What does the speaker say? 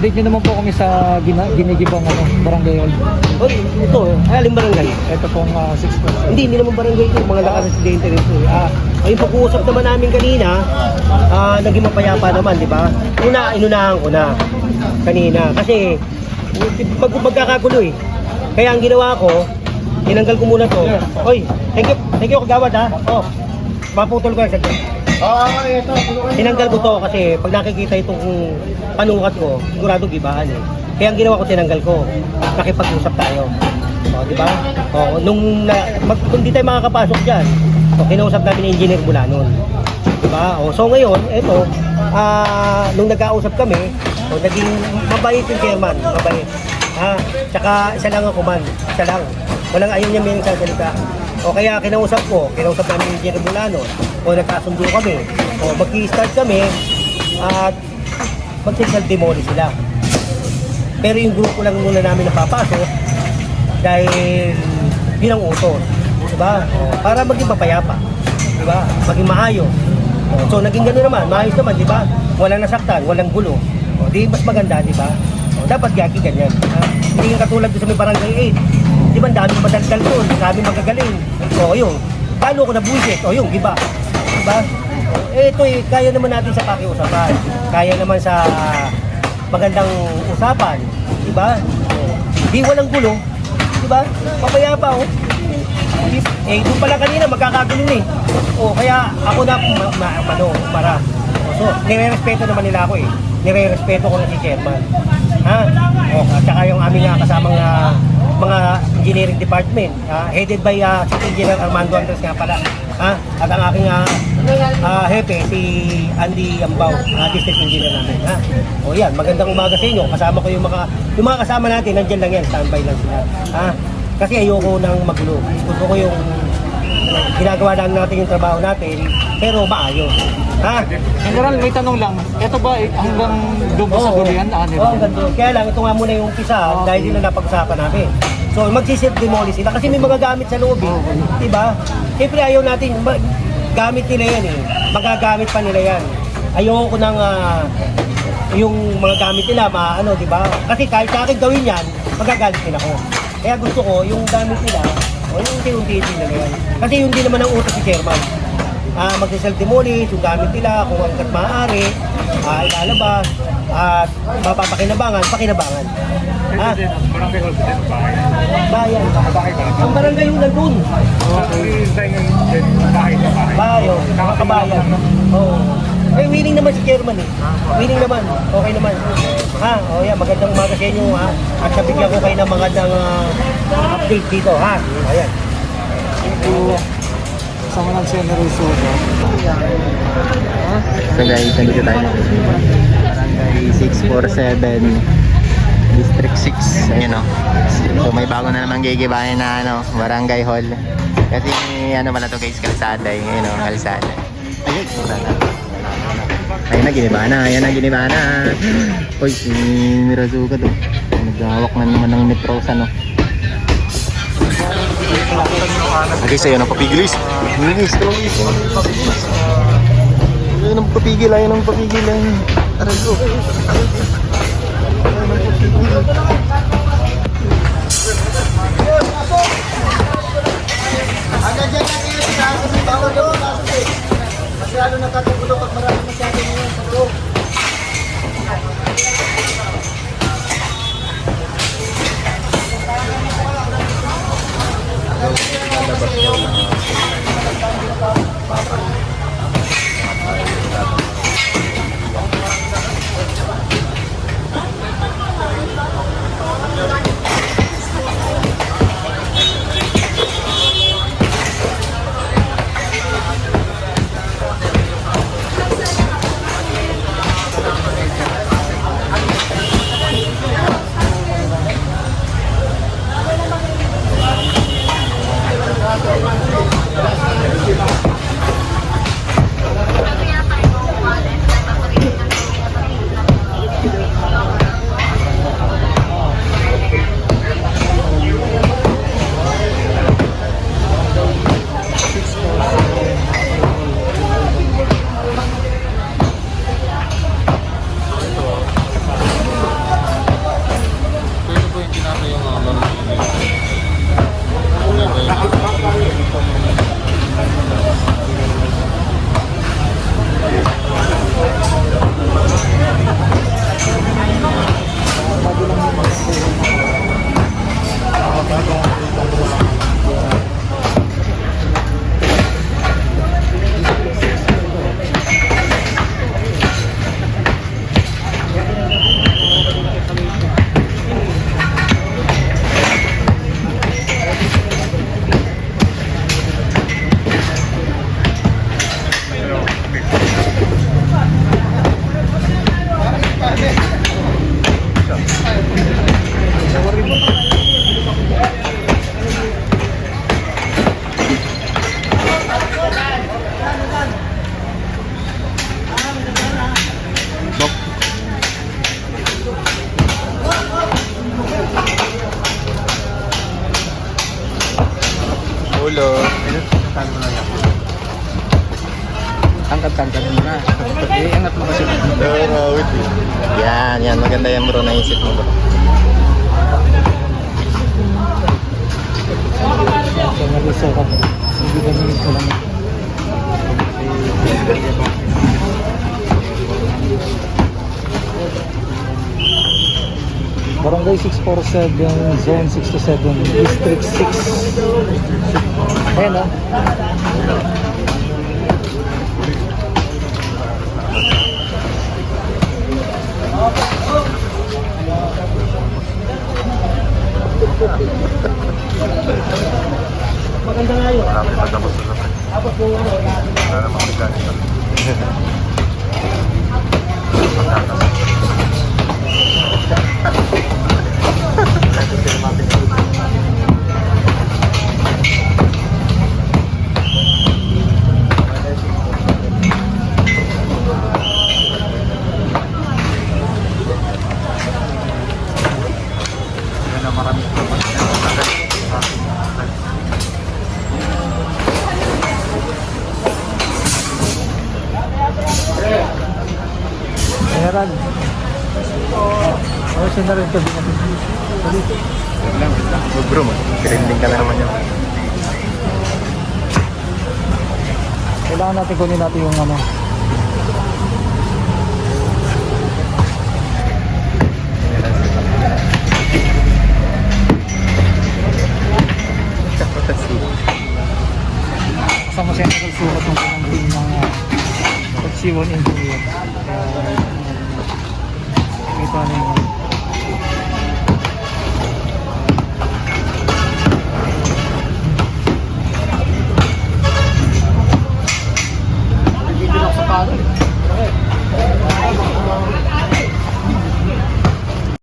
update nyo naman po kami sa gina, ginigibang ano, barangay hall. Oy, ito, ay, aling barangay. Ito pong uh, 6%. Hindi, hindi naman barangay ito, mga nakaresidente rin ito. eh. Ah, ay pag-uusap naman namin kanina, ah, naging mapayapa naman, di ba? Una, inunahan ko na kanina. Kasi, mag magkakagulo eh. Kaya ang ginawa ko, tinanggal ko muna to. Oy, thank you, thank you kagawad ha. Oh, maputol ko yan saglit. Tinanggal ko to kasi pag nakikita itong panukat ko, sigurado gibaan eh. Kaya ang ginawa ko, tinanggal ko. Nakipag-usap tayo. O, di ba? O, nung, na, mag, kung di tayo makakapasok dyan, o, kinausap namin ni Engineer mula nun. Di ba? O, so ngayon, eto, ah, nung nagkausap kami, o, naging mabait yung chairman, mabait. Ha? Tsaka isa lang ako man, isa lang. Walang ayaw niya may nagsasalita. O kaya kinausap ko, kinausap namin ni Engineer Bulano, o nagkasundo kami, o mag-start kami, at mag-self-demolish sila. Pero yung grupo lang muna namin napapasok dahil yun ang utos. Diba? O, para maging mapayapa. Diba? Maging maayos. So naging gano'n naman, maayos naman, di ba? Walang nasaktan, walang gulo. O, di mas maganda, di ba? O, dapat gagi ganyan. Ha? Hindi yung katulad sa may barangay 8. Di ba, ang dami madaldal doon, sabi magagaling. O, yun. Lalo ko na buwisit. O, yun, giba. Di ba? O, eh, ito eh, kaya naman natin sa pakiusapan. Kaya naman sa magandang usapan, di ba? O, Di walang gulo, di ba? Papaya pa, oh. Eh, doon pala kanina, magkakagulo eh. O, kaya ako na, ma, ma, ano, para. O, so, nire-respeto naman nila ako eh. Nire-respeto ko na si chairman. Ha? O, at saka yung aming ah, kasamang ah, mga engineering department, ah, headed by ah, Chief Engineer Armando Andres nga pala. Ha? At ang aking ah, ah, hepe, si Andy Ambao, ah, district engineer namin. Ha? O yan, magandang umaga sa inyo. Kasama ko yung mga, yung mga kasama natin, nandiyan lang yan, standby lang sila. Ha? Kasi ayoko nang magulo. Gusto ko yung ginagawa lang natin yung trabaho natin, pero maayos. Ha? General, may tanong lang. Ito ba eh, hanggang ba sa dulian? Ah, Oo, oh. Kaya lang, ito nga muna yung umpisa Okay. dahil yun ang napag-usapan namin. So, magsisilp demolish sila kasi may mga gamit sa loob eh. Diba? Siyempre ayaw natin, ma- gamit nila yan eh. Magagamit pa nila yan. Ayoko nang ah, yung mga gamit nila, ma, ano, di ba? Kasi kahit sa akin gawin yan, magagalit din ako. Kaya gusto ko, yung gamit nila, o unti-unti nila yan. Kasi yun din naman ang utos si Chairman ah magsiself-demolish, yung gamit nila, kung hanggat maaari, ah ilalabas, at mapapakinabangan, pakinabangan. Ah, Barangay hall din bahay. bayan. Bahay ba? Ang barangay yung nandun. Okay. bahay na bahay. Bayo, nakakabayan. Oo. Eh, willing naman si chairman eh. Willing naman. Okay naman. Ha? O yan, magandang umaga sa inyo ha. At sabigyan ko kayo ng magandang ah, update dito ha. Ayan. Ito, sa mga generoso ko. So guys, nandito tayo. Barangay 647 District 6. Ayun o. So may bago na naman gigibahin na ano, barangay hall. Kasi ano pala to guys, kalsada eh. Ayun o, kalsada. Ayun, wala na. Ayun na, giniba na. Ayan na, giniba na. Uy, si Mirazuka to. Naghahawak na naman ng metros ano. Okay, sa'yo na papigilis. Papigilis, papigilis. Ayun ang papigil, ayun ang papigil. ayun. Aray ko. ulo. Angkat-angkat mo na. Eh, angat mo kasi. Yan, yan. Maganda yan bro. Naisip mo bro. So, nag-sukat. Hindi ba minute ko lang. Barangay 647, Zone 67, District 6. Ayan o. Oh, siya na rin ito. Wait lang, wait lang. Bro, trending ka na naman yun. Kailangan natin kunin natin yung ano. Kasama siya nagsulat ng pinanggaling ng uh, Pagsiwon Engineer. Kaya, ito ano yung